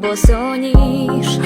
босоніж.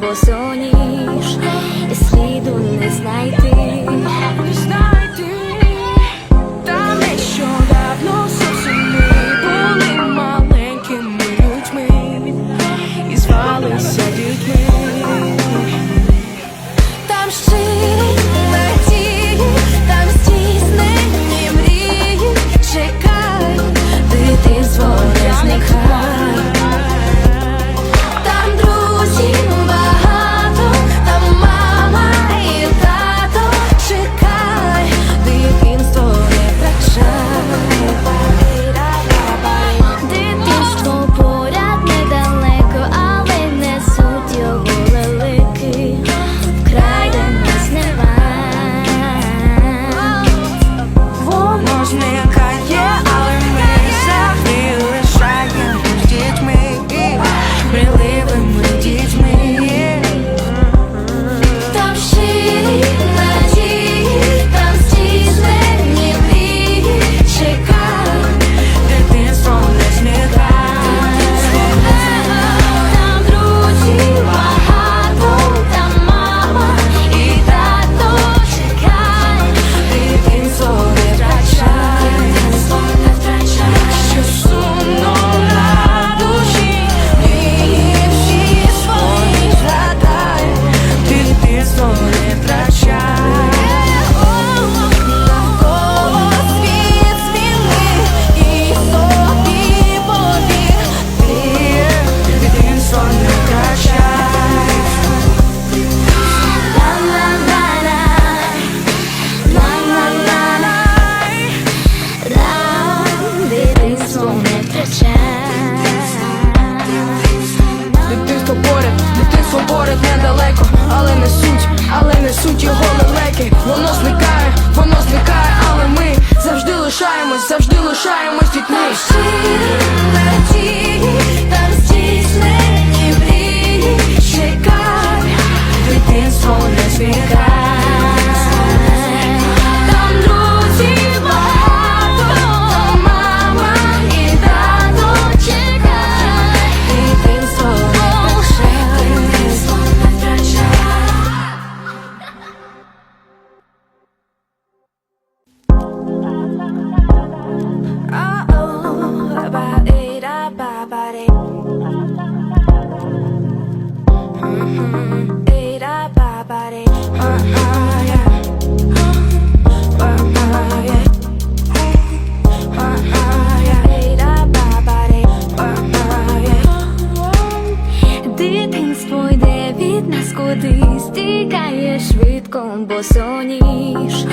босоніж і сліду не знайти. Не знайти Та нещодавно зовсім ми були маленькими людьми і звалися дітьми. залишаємось дітьми. босоніж.